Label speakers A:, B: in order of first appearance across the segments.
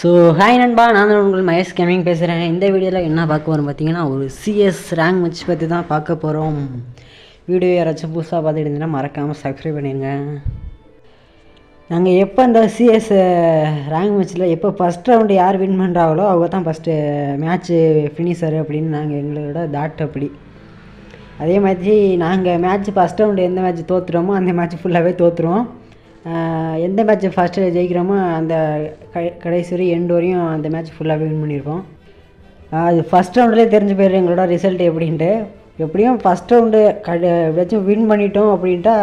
A: So hi நண்பா நான் உங்கள் மகேஷ் கேமிங் பேசுகிறேன் இந்த வீடியோவில் என்ன பார்க்க போகிறோம் பார்த்தீங்கன்னா ஒரு சிஎஸ் ரேங்க் மேட்ச் பற்றி தான் பார்க்க போகிறோம் வீடியோ யாராச்சும் புதுசாக பார்த்துட்டு இருந்தீங்கன்னா மறக்காமல் சப்ஸ்கிரைப் பண்ணிடுங்க. நாங்கள் எப்போ இந்த சிஎஸ் ரேங்க் மேட்ச்சில் எப்போ ஃபஸ்ட் ரவுண்டு யார் வின் பண்ணுறாங்களோ அவங்க தான் ஃபஸ்ட்டு மேட்ச்சு ஃபினிஷர் அப்படின்னு நாங்கள் எங்களோட தாட் அப்படி. அதே மாதிரி நாங்கள் மேட்ச் ஃபஸ்ட் ரவுண்டு எந்த மேட்ச் தோற்றுறோமோ அந்த மேட்ச் ஃபுல்லாகவே தோற்றுருவோம் எந்த மேட்ச் ஃபஸ்ட்டு ஜெயிக்கிறோமோ அந்த கடைசி வரையும் எண்டு வரையும் அந்த மேட்ச் ஃபுல்லாகவே வின் பண்ணியிருப்போம். அது ஃபஸ்ட் ரவுண்ட்லேயே தெரிஞ்சு போயிடும் எங்களோட ரிசல்ட் எப்படின்ட்டு. எப்படியும் ஃபஸ்ட் ரவுண்டு கட எப்படியாச்சும் வின் பண்ணிட்டோம் அப்படின்ட்டா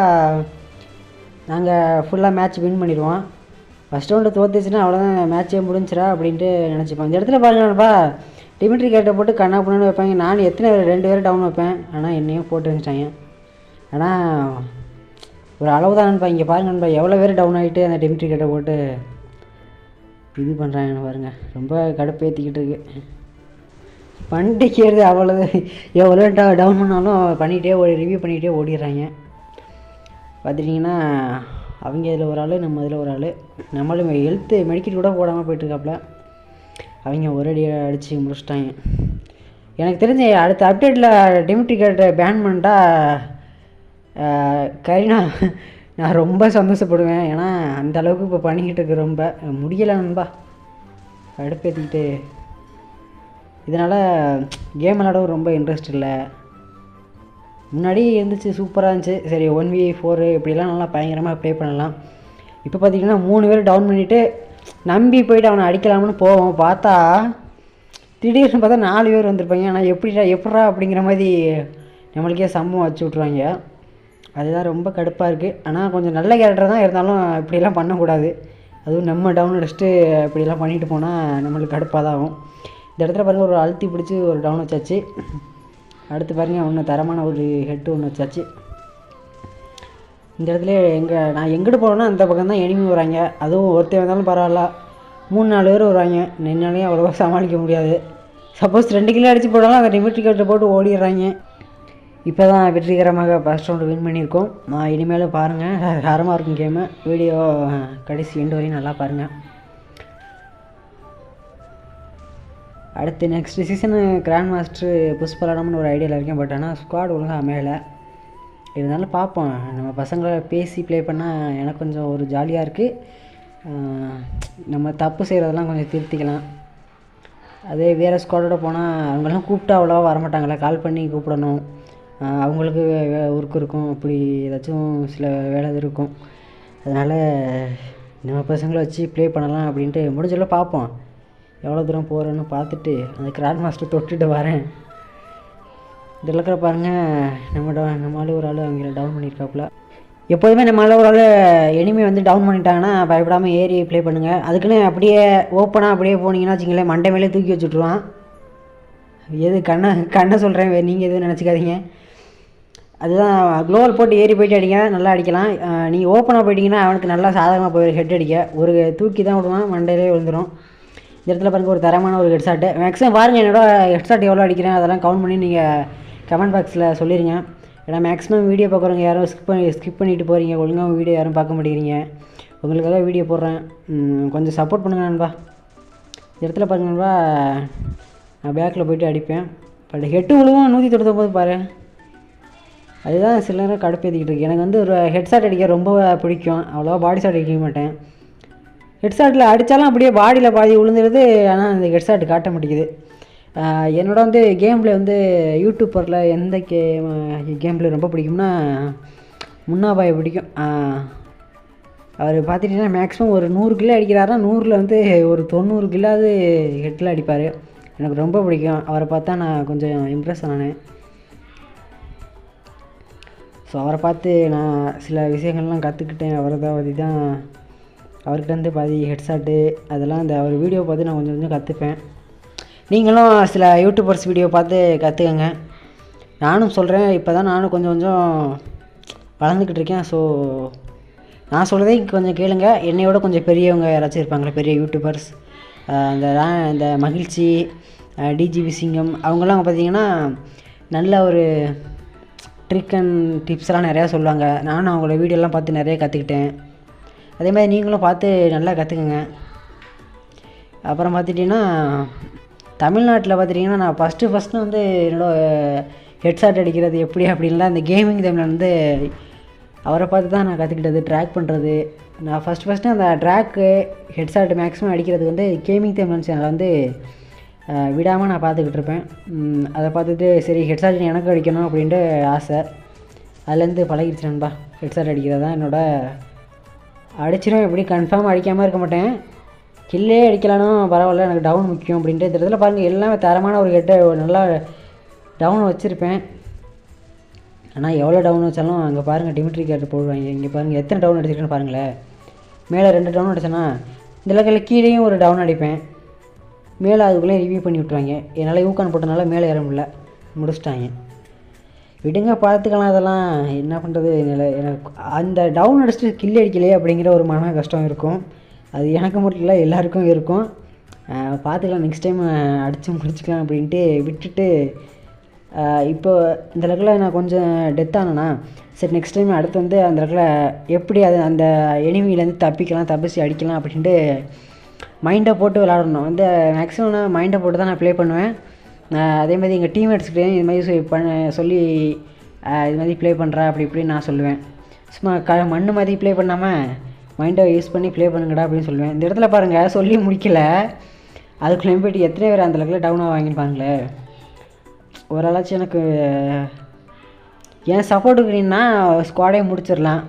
A: நாங்கள் ஃபுல்லாக மேட்ச் வின் பண்ணிடுவோம். ஃபஸ்ட் ரவுண்டு தோத்துச்சுன்னா அவ்வளோதான் மேட்ச்சே முடிஞ்சிடா அப்படின்ட்டு நினச்சிப்போம். இந்த இடத்துல பாருங்கப்பா டிமிட்ரி கேட்டை போட்டு கண்ணா பண்ணு வைப்பாங்க. நான் எத்தனை பேர் ரெண்டு பேரும் டவுன் வைப்பேன். ஆனால் என்னையும் போட்டு வச்சுட்டாங்க. ஆனால் ஒரு அளவு தானப்பா இங்கே பாருங்க நண்பா எவ்வளோ பேர் டவுன் ஆகிட்டு அந்த டெமிட்ரி கட்டை போட்டு இது பண்ணுறாங்கன்னு பாருங்கள் ரொம்ப கடுப்பேற்றிக்கிட்டு இருக்கு. பண்ணிக்கிறது அவ்வளோ எவ்வளோ டவுன் பண்ணாலும் பண்ணிகிட்டே ஓடி ரிவ்யூ பண்ணிகிட்டே ஓடிடுறாங்க. பார்த்துட்டிங்கன்னா அவங்க இதில் ஒரு ஆள் நம்ம இதில் ஒரு ஆள். நம்மளும் ஹெல்த்து மெடிக்கெட் கூட போடாமல் போயிட்டுருக்காப்புல அவங்க ஒரேடியாக அடித்து முடிச்சிட்டாங்க. எனக்கு தெரிஞ்ச அடுத்த அப்டேட்டில் டெமிட்ரிகேட்டை பேன் பண்ணிட்டா கரீனா நான் ரொம்ப சந்தோஷப்படுவேன். ஏன்னா அந்த அளவுக்கு இப்போ பண்ணிக்கிட்டு இருக்கு ரொம்ப. முடியலை நண்பா. கடுப்பேற்றிக்கிட்டு இதனால் கேம் விளாடவும் ரொம்ப இன்ட்ரெஸ்ட் இல்லை. முன்னாடி இருந்துச்சு சூப்பராக இருந்துச்சு. சரி ஒன் வி ஃபோரு இப்படிலாம் நல்லா பயங்கரமாக ப்ளே பண்ணலாம். இப்போ பார்த்தீங்கன்னா மூணு பேர் டவுன் பண்ணிவிட்டு நம்பி போயிட்டு அவனை அடிக்கலாம்னு போவோம். பார்த்தா திடீர்னு பார்த்தா நாலு பேர் வந்திருப்பாங்க. ஆனால் எப்படிடா எப்படா அப்படிங்கிற மாதிரி நம்மளுக்கே சம்பவம் வச்சு விட்ருவாங்க அதுதான் ரொம்ப கடுப்பாக இருக்குது ஆனால் கொஞ்சம் நல்ல கேரக்டர் தான் இருந்தாலும் இப்படியெல்லாம் பண்ணக்கூடாது. அதுவும் நம்ம டவுன் அடிச்சுட்டு இப்படிலாம் பண்ணிட்டு போனால் நம்மளுக்கு கடுப்பாக தான் ஆகும். இந்த இடத்துல பாருங்கள் ஒரு அழுத்தி பிடிச்சி ஒரு டவுன் வச்சாச்சு. அடுத்து பாருங்கள் ஒன்று தரமான ஒரு ஹெட்டு ஒன்று வச்சாச்சு. இந்த இடத்துல எங்கே நான் எங்கிட்டு போனேன்னா அந்த பக்கம் தான் எனிமி வராங்க அதுவும் ஒருத்தர் வந்தாலும் பரவாயில்ல. மூணு நாலு பேர் வருவாங்க. நின்னாலே அவ்வளோவா சமாளிக்க முடியாது. சப்போஸ் ரெண்டு கிலோ அடித்து போட்டாலும் அந்த லிமிட் கட்டை போட்டு ஓடிடுறாங்க. இப்போ தான் வெற்றிகரமாக ஃபஸ்ட் ரவுண்டு வின் பண்ணியிருக்கோம். நான் இனிமேலும் பாருங்கள் தரமாக இருக்கும் கேமு வீடியோ கடைசி எண்டு வரையும் நல்லா பாருங்கள் அடுத்து next season grand master push ஒரு ஐடியாவில் இருக்கேன். பட் ஆனால் ஸ்குவாட் ஒழுங்காக அமையலை. இருந்தாலும் பார்ப்போம். நம்ம பசங்களை பேசி ப்ளே பண்ணால் எனக்கு கொஞ்சம் ஒரு ஜாலியாக இருக்குது நம்ம தப்பு செய்கிறதெல்லாம் கொஞ்சம் திருத்திக்கலாம். அதே வேறு ஸ்குவாடோட போனால் அவங்கெல்லாம் கூப்பிட்டா அவ்வளோவா வரமாட்டாங்களே கால் பண்ணி கூப்பிடணும். அவங்களுக்கு ஒர்க் இருக்கும் அப்படி ஏதாச்சும் சில வேலை இது இருக்கும். அதனால் நம்ம பசங்களை வச்சு ப்ளே பண்ணலாம் அப்படின்ட்டு முடிஞ்சளவு பார்ப்போம். எவ்வளோ தூரம் போகிறேன்னு பார்த்துட்டு அந்த கிராண்ட் மாஸ்டர் தொட்டுட்டு வரேன். இதில் இருக்கிற நம்ம டவு நம்ம ஒரு ஆள் அவங்கள டவுன் பண்ணியிருக்காப்புல. எப்போதுமே நம்ம ஒரு ஆள் எனிமே வந்து டவுன் பண்ணிட்டாங்கன்னா பயப்படாமல் ஏறி ப்ளே பண்ணுங்கள் அதுக்குன்னு அப்படியே ஓப்பனாக அப்படியே போனீங்கன்னா வச்சிங்களேன் மண்டை மேலே தூக்கி வச்சுட்ருவான் எது கண்ணை கண்ணை சொல்கிறேன் நீங்கள் எதுவும் நினச்சிக்காதீங்க. அதுதான் க்ளோவல் போட்டு ஏறி போயிட்டு அடிங்க நல்லா அடிக்கலாம். நீங்கள் ஓப்பனாக போயிட்டீங்கன்னா அவனுக்கு நல்லா சாதகமாக போய் ஹெட் அடிக்க. ஒரு தூக்கி தான் விடுவான் மண்டையிலே விழுந்துடும் இந்த இடத்துல பாருங்கள் ஒரு தரமான ஒரு ஹெட்ஷாட்டு மேக்ஸிமம் பாருங்கள் என்னோட ஹெட்ஷாட் எவ்வளோ அடிக்கிறேன் அதெல்லாம் கவுண்ட் பண்ணி நீங்கள் கமெண்ட் பாக்ஸில் சொல்லிடுங்க ஏன்னா மேக்ஸிமம் வீடியோ பார்க்குறவங்க யாரும் ஸ்கிப் பண்ணி ஸ்கிப் பண்ணிட்டு போகிறீங்க ஒழுங்காக வீடியோ யாரும் பார்க்க மாட்டேங்கிறீங்க. உங்களுக்காக வீடியோ போடுறேன். கொஞ்சம் சப்போர்ட் பண்ணுங்க நண்பா. இந்த இடத்துல பாருங்க நண்பா நான் பேக்கில் போயிட்டு அடிப்பேன். பட் ஹெட்டு விழுவும் நூற்றி தொண்ணூத்தொம்பது பாரு. அதுதான் சில நேரம் கடுப்பேற்றிக்கிட்டு இருக்கு. எனக்கு வந்து ஒரு ஹெட்ஷாட் அடிக்க ரொம்ப பிடிக்கும். அவ்வளோவா பாடி ஷாட் அடிக்க மாட்டேன். ஹெட்ஷாட்டில் அடித்தாலும் அப்படியே பாடியில் பாதி விழுந்துருது ஆனால் அந்த ஹெட்ஷாட் காட்ட மாட்டேங்குது. என்னோட வந்து கேமில் வந்து யூடியூப்பரில் எந்த கேம் கேமில் ரொம்ப பிடிக்கும்னா முன்னாபாயை பிடிக்கும். அவர் பார்த்துட்டிங்கன்னா மேக்ஸிமம் ஒரு நூறு கிலோ அடிக்கிறாருன்னா நூறில் வந்து ஒரு தொண்ணூறு கிலோவது ஹெட்டில் அடிப்பார். எனக்கு ரொம்ப பிடிக்கும். அவரை பார்த்தா நான் கொஞ்சம் இம்ப்ரெஸ் ஆனேன். ஸோ அவரை பார்த்து நான் சில விஷயங்கள்லாம் கற்றுக்கிட்டேன் அவரை தான் பற்றி தான் அவர்கிட்டருந்து பாதி ஹெட்ஷாட்டு அதெல்லாம் அந்த அவர் வீடியோ பார்த்து நான் கொஞ்சம் கொஞ்சம் கற்றுப்பேன் நீங்களும் சில யூடியூபர்ஸ் வீடியோ பார்த்து கற்றுக்கங்க நானும் சொல்கிறேன் இப்போ தான் நானும் கொஞ்சம் கொஞ்சம் வளர்ந்துக்கிட்டு இருக்கேன். ஸோ நான் சொல்கிறதே கொஞ்சம் கேளுங்க. என்னையோட கொஞ்சம் பெரியவங்க யாராச்சும் இருப்பாங்களே? பெரிய யூடியூபர்ஸ் அந்த இந்த மகிழ்ச்சி டிஜிபி சிங்கம் அவங்கெல்லாம் பார்த்தீங்கன்னா நல்ல ஒரு ட்ரிக் அண்ட் டிப்ஸ்லாம் நிறையா சொல்லுவாங்க. நானும் அவங்களோட வீடியோலாம் பார்த்து நிறைய கற்றுக்கிட்டேன் அதே மாதிரி நீங்களும் பார்த்து நல்லா கற்றுக்குங்க அப்புறம் பார்த்துட்டிங்கன்னா தமிழ்நாட்டில் பார்த்துட்டிங்கன்னா நான் ஃபஸ்ட்டு ஃபஸ்ட்டு வந்து என்னோடய ஹெட்ஷாட் அடிக்கிறது எப்படி அப்படின்லாம் இந்த கேமிங் டைமில் வந்து அவரை பார்த்து தான் நான் கற்றுக்கிட்டது ட்ராக் பண்ணுறது நான் ஃபஸ்ட் ஃபஸ்ட்டு அந்த ட்ராக்கு ஹெட்ஷாட் மேக்ஸிமம் அடிக்கிறது வந்து கேமிங் டைம்லன்ஸ் சேனலில் வந்து விடாமல் நான் பார்த்துக்கிட்டு இருப்பேன் அதை பார்த்துட்டு சரி ஹெட்ஷாட் எனக்கு அடிக்கணும் அப்படின்ட்டு ஆசை. அதுலேருந்து பழகிடுச்சு நண்பா. ஹெட்ஷாட் அடிக்கிறது தான் என்னோடய அடிச்சிடும் எப்படி கன்ஃபார்ம் அடிக்காமல் இருக்க மாட்டேன். கில்லே அடிக்கலானும் பரவாயில்ல எனக்கு டவுன் முக்கியம் அப்படின்ட்டு. இந்த இடத்துல பாருங்கள் எல்லாமே தரமான ஒரு ஹெட்டை நல்லா டவுன் வச்சுருப்பேன். ஆனால் எவ்வளோ டவுன் வச்சாலும் அங்கே பாருங்கள் டிமிட்ரி கேட்டு போடுவாங்க. இங்கே பாருங்கள் எத்தனை டவுன் அடிச்சிருக்கேன்னு பாருங்களேன். மேலே ரெண்டு டவுன் அடிச்சேன்னா இந்த இடத்துல கீழேயும் ஒரு டவுன் அடிப்பேன். மேலே அதுக்குள்ளே ரிவ்யூ பண்ணி விட்ருவாங்க என்னால் யூகான் போட்டனால மேலே ஏற முடியல. முடிச்சிட்டாங்க. விடுங்க பார்த்துக்கலாம். அதெல்லாம் என்ன பண்ணுறது எனக்கு அந்த டவுன் அடிச்சுட்டு கில் அடிக்கலையே அப்படிங்கிற ஒரு மன கஷ்டம் இருக்கும். அது எனக்கு மட்டும் இல்லை எல்லாருக்கும் இருக்கும். பார்த்துக்கலாம். நெக்ஸ்ட் டைம் அடித்து முடிச்சுக்கலாம் அப்படின்ட்டு விட்டுட்டு இப்போ இந்த இடத்துல நான் கொஞ்சம் டெத் ஆனேன்னா சரி நெக்ஸ்ட் டைம் அடுத்து வந்து அந்த இடத்துல எப்படி அது அந்த எனிமிலேருந்து தப்பிக்கலாம் தப்பிச்சு அடிக்கலாம் அப்படின்ட்டு மைண்டை போட்டு விளாடணும். வந்து மேக்ஸிமம் நான் மைண்டை போட்டு தான் நான் ப்ளே பண்ணுவேன். அதே மாதிரி எங்கள் டீம்மேட்ஸ்கிட்டையும் இது மாதிரி பண்ண சொல்லி இது மாதிரி ப்ளே பண்ணுறா அப்படி இப்படின்னு நான் சொல்லுவேன். சும்மா க மண்ணு மாதிரி ப்ளே பண்ணாமல் மைண்டை யூஸ் பண்ணி ப்ளே பண்ணுங்கடா அப்படின்னு சொல்லுவேன். இந்த இடத்துல பாருங்கள் சொல்லி முடிக்கல. அதுக்குள்ளே போயிட்டு எத்தனை பேர் அந்த அளவுக்கு டவுன் ஆவாங்கன்னு பாருங்களேன். ஓரளவுக்கு எனக்கு என் சப்போர்ட்டுக்குன்னா ஸ்குவாடே முடிச்சிடலாம்.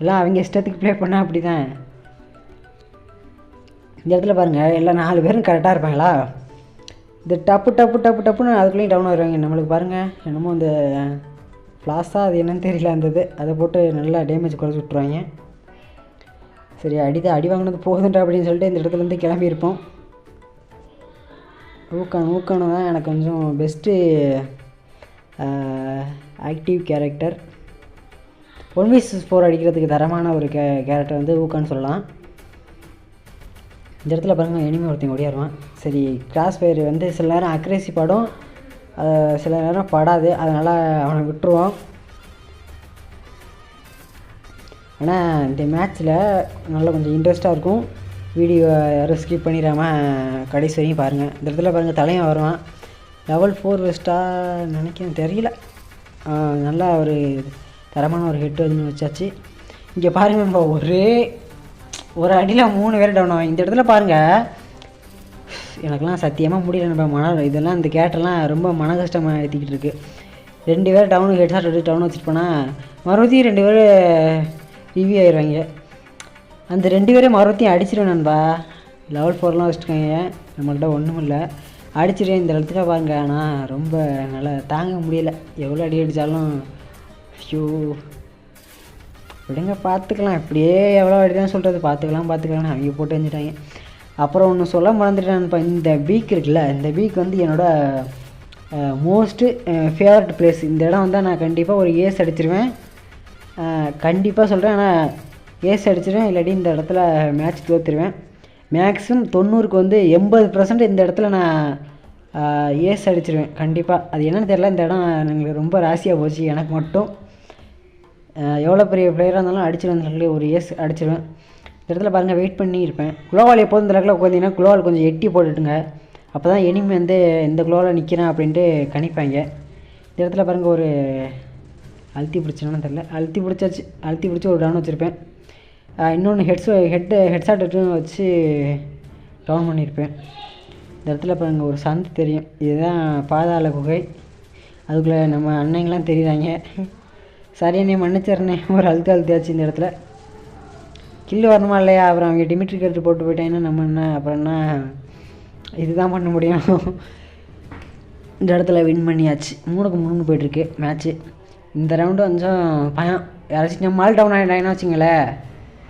A: இல்லை அவங்க இஷ்டத்துக்கு ப்ளே பண்ணால் அப்படி தான் இந்த இடத்துல பாருங்கள் எல்லா நாலு பேரும் கரெக்டாக இருப்பாங்களா? இந்த டப்பு டப்பு டப்பு டப்புன்னு அதுக்குள்ளேயும் டவுன் வருவாங்க. நம்மளுக்கு பாருங்கள் என்னமோ இந்த ஃப்ளாஸாக அது என்னன்னு தெரியல அந்த அதை போட்டு நல்லா டேமேஜ் குறைச்சி விட்ருவாங்க சரி அடிதான் அடி வாங்கினது போகுதுன்றா அப்படின்னு சொல்லிட்டு இந்த இடத்துலேருந்து கிளம்பியிருப்போம் ஊக்கான ஊக்கான தான் எனக்கு கொஞ்சம் best active character one vs four அடிக்கிறதுக்கு தரமான ஒரு கே கேரக்டர் வந்து ஊக்கான்னு சொல்லலாம். இந்த இடத்துல பாருங்கள் எனிமே ஒருத்தன் ஓடியாருவான். சரி கிராஸ் ஃபயர் வந்து சில நேரம் அக்ரேசி படும். சில நேரம் படாது. அதனால் அவனை விட்டுருவான். ஆனால் இந்த மேட்ச்சில் நல்லா கொஞ்சம் இன்ட்ரெஸ்ட்டாக இருக்கும். வீடியோ யாரும் ஸ்கிப் பண்ணிடாமல் கடைசி வரையும் பாருங்கள் இந்த இடத்துல பாருங்கள் தலையும் வருவான். லெவல் ஃபோர் வெஸ்ட்டாக நினைக்கிறேன் தெரியல. நல்லா ஒரு தரமான ஒரு ஹிட் வந்து வச்சாச்சு. இங்கே பாருங்க நம்ம ஒரே ஒரு அடியில் மூணு பேர் டவுன் ஆகும் இந்த இடத்துல பாருங்கள் எனக்கெல்லாம் சத்தியமாக முடியல நம்ம மன இதெல்லாம் இந்த கேட்டெல்லாம் ரொம்ப மன கஷ்டமாக ஏற்றிக்கிட்டு இருக்கு. ரெண்டு பேர் டவுனு ஹெட் ஷாட் எடுத்து டவுன் வச்சுட்டு போனால் மறுபடியும் ரெண்டு பேர் ரிவ்யூ ஆயிடுவாங்க அந்த ரெண்டு பேரும் மறுபடியும் அடிச்சிருவேன் நண்பா. லெவல் ஃபோர்லாம் வச்சுக்கோங்க. நம்மள்கிட்ட ஒன்றும் இல்லை. அடிச்சிருவேன் இந்த இடத்துல பாருங்க. ஆனால் ரொம்ப நல்லா தாங்க முடியல. எவ்வளோ அடி அடித்தாலும் ஐயோ. விடுங்க பார்த்துக்கலாம்? இப்படியே எவ்வளோ அடி தான் சொல்கிறது பார்த்துக்கலாம் பார்த்துக்கலாம்னு அவங்க போட்டு வந்துட்டாங்க அப்புறம் ஒன்று சொல்ல மறந்துட்டேன்ப்பா இந்த பீக் இருக்குல்ல இந்த பீக் வந்து என்னோட மோஸ்ட்டு ஃபேவரட் பிளேஸ் இந்த இடம் வந்தால் நான் கண்டிப்பாக ஒரு ஏஸ் அடிச்சிருவேன். கண்டிப்பாக சொல்கிறேன் ஆனால் ஏஸ் அடிச்சிருவேன். இல்லாட்டி இந்த இடத்துல மேட்ச் தோத்துருவேன். மேக்ஸிமம் தொண்ணூறுக்கு வந்து எண்பது பர்சன்ட் இந்த இடத்துல நான் ஏஸ் அடிச்சிருவேன். கண்டிப்பாக அது என்னென்னு தெரியல. இந்த இடம் எங்களுக்கு ரொம்ப ராசியாக போச்சு. எனக்கு மட்டும் எவ்வளோ பெரிய பிளேயராக இருந்தாலும் அடிச்சிருவேன் ஒரு இயர்ஸ் அடிச்சிருவேன். இந்த இடத்துல பாருங்கள் வெயிட் பண்ணி இருப்பேன். குளோவால் எப்போதும் இந்த இடத்துல உட்காந்தீங்கன்னா குளோவால் கொஞ்சம் எட்டி போட்டுட்டுங்க. அப்போ தான் எனிமி வந்து இந்த குளோவில் நிற்கிறேன் அப்படின்ட்டு கணிப்பாங்க. இந்த இடத்துல பாருங்கள் ஒரு அழுத்தி பிடிச்சானு தெரில அழுத்தி பிடிச்சாச்சு. அழுத்தி பிடிச்சி ஒரு டவுன் வச்சுருப்பேன். இன்னொன்று ஹெட்ஸ் ஹெட் ஹெட்ஷாட் வச்சு டவுன் பண்ணியிருப்பேன் இந்த இடத்துல பாருங்க ஒரு சந்து தெரியும். இதுதான் பாதாள குகை. அதுக்குள்ளே நம்ம அன்னைங்களாம் தெரியுறாங்க. சரி நீ மன்னிச்சிடனே ஒரு அழுத்து அழுத்தியாச்சு இந்த இடத்துல. கில்லு வரணுமா இல்லையா? அப்புறம் அவங்க டிமிட்ரி கட்டு போட்டு போயிட்டேன்னா நம்ம என்ன? அப்புறம் என்ன? இதுதான் பண்ண முடியும். இந்த இடத்துல வின் பண்ணியாச்சு. மூணுக்கு மூணு போயிட்டுருக்கு மேட்ச்சு இந்த ரவுண்டு கொஞ்சம் பயம். யாராச்சும் நம்ம மால் டவுன் ஆகிட்டாங்கன்னு வச்சுங்களேன்.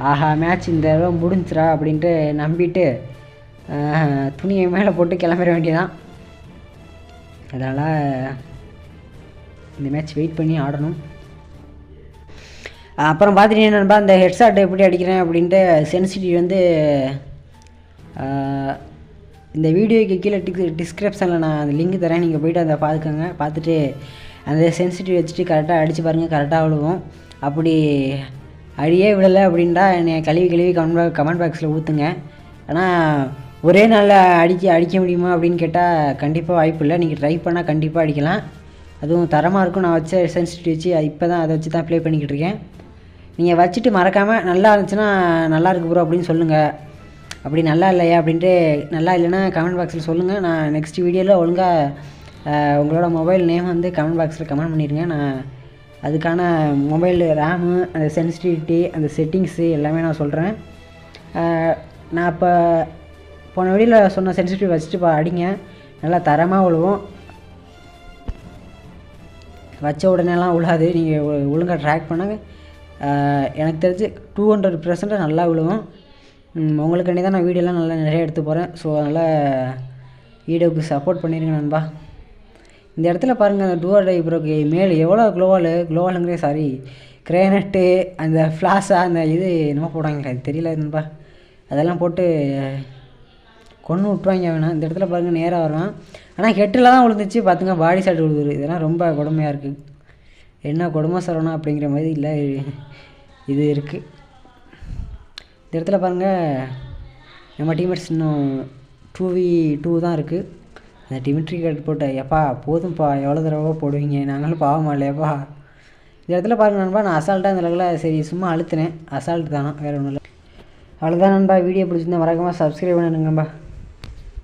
A: ஆஹா மேட்ச் இந்த தடவை முடிஞ்சிரா அப்படின்ட்டு நம்பிட்டு துணியை மேலே போட்டு கிளம்பிட வேண்டியதான் அதனால் இந்த மேட்ச் வெயிட் பண்ணி ஆடணும். அப்புறம் பார்த்துட்டீங்கன்னா நண்பா அந்த ஹெட்ஷாட் எப்படி அடிக்கிறேன் அப்படின்ட்டு சென்சிட்டிவ் வந்து இந்த வீடியோக்கு கீழே டிக் டிஸ்கிரிப்ஷனில் நான் அந்த லிங்க் தரேன். நீங்கள் போயிட்டு அதை பார்த்துக்கோங்க. பார்த்துட்டு அந்த சென்சிட்டிவ் வச்சுட்டு கரெக்டாக அடித்து பாருங்கள் கரெக்டாக விழுவோம் அப்படி அடியே விடலை அப்படின்டா என்னை கழுவி கழுவி கமெண்ட் கமெண்ட் பாக்ஸில் ஊற்றுங்க ஆனால் ஒரே நாளில் அடிக்க அடிக்க முடியுமா அப்படின்னு கேட்டால் கண்டிப்பாக வாய்ப்பு இல்லை. நீங்கள் ட்ரை பண்ணால் கண்டிப்பாக அடிக்கலாம். அதுவும் தரமாக இருக்கும். நான் வச்ச சென்சிட்டிவ் வச்சு இப்போ தான் அதை வச்சு தான் ப்ளே பண்ணிக்கிட்டு இருக்கேன். நீங்கள் வச்சுட்டு மறக்காமல் நல்லா இருந்துச்சுன்னா நல்லா இருக்கு ப்ரோ அப்படின்னு சொல்லுங்கள் அப்படி நல்லா இல்லையா அப்படின்ட்டு நல்லா இல்லைன்னா கமெண்ட் பாக்ஸில் சொல்லுங்கள் நான் நெக்ஸ்ட் வீடியோவில் ஒழுங்காக உங்களோட மொபைல் நேம் வந்து கமெண்ட் பாக்ஸில் கமெண்ட் பண்ணிடுங்க. நான் அதுக்கான மொபைல் ரேமு அந்த சென்சிட்டிவிட்டி அந்த செட்டிங்ஸு எல்லாமே நான் சொல்கிறேன் நான் இப்போ போன வீடியோவில் சொன்ன சென்சிட்டிவ் வச்சுட்டு அடிங்க. நல்லா தரமாக விழுவும் வச்ச உடனேலாம் விழாது நீங்கள் ஒழுங்காக ட்ராக் பண்ணாங்க. எனக்கு தெரிஞ்சு டூ ஹண்ட்ரட் பர்சன்ட் நல்லா விழுவும். உங்களுக்கு உங்களுக்காண்டி தான் நான் வீடியோலாம் நல்லா நிறைய எடுத்து போகிறேன் ஸோ அதனால் வீடியோவுக்கு சப்போர்ட் பண்ணிடுங்க நண்பா. இந்த இடத்துல பாருங்கள் அந்த டூஆர் டை ப்ரோக்கு மேல் எவ்வளோ க்ளோவால் க்ளோவாலுங்கிறே சாரி கிரேனட்டு அந்த ஃப்ளாஷா அந்த இது என்னமோ போடுவாங்க அது தெரியல நண்பா. அதெல்லாம் போட்டு கொன்று விட்ருவாங்க வேணாம். இந்த இடத்துல பாருங்கள் நேராக வருவான். ஆனால் ஹெட்டில் தான் விழுந்துச்சு. பார்த்துங்க பாடி ஷாட் விழுது இதெல்லாம் ரொம்ப கொடுமையாக இருக்குது என்ன கொடுமை சரவணா அப்படிங்கிற மாதிரி இல்லை. இது இருக்குது இந்த இடத்துல பாருங்கள் நம்ம டீம்மேட்ஸ் இன்னும் டூ வி டூ தான் இருக்குது அந்த டிமிட்ரி கார்டு போட்ட எப்பா போதும்ப்பா எவ்வளோ தடவை போடுவீங்க? நாங்களும் பாவமா இல்லையாப்பா. இந்த இடத்துல பாருங்க நண்பா நான் அசால்ட்டாக இந்த அளவில் சரி சும்மா அழுத்தினேன். அசால்ட் தானா வேறு ஒன்றும் இல்லை. அவ்வளோதான் நண்பா வீடியோ பிடிச்சிருந்தா மறக்காமல் சப்ஸ்கிரைப் பண்ணிடுங்க நண்பா.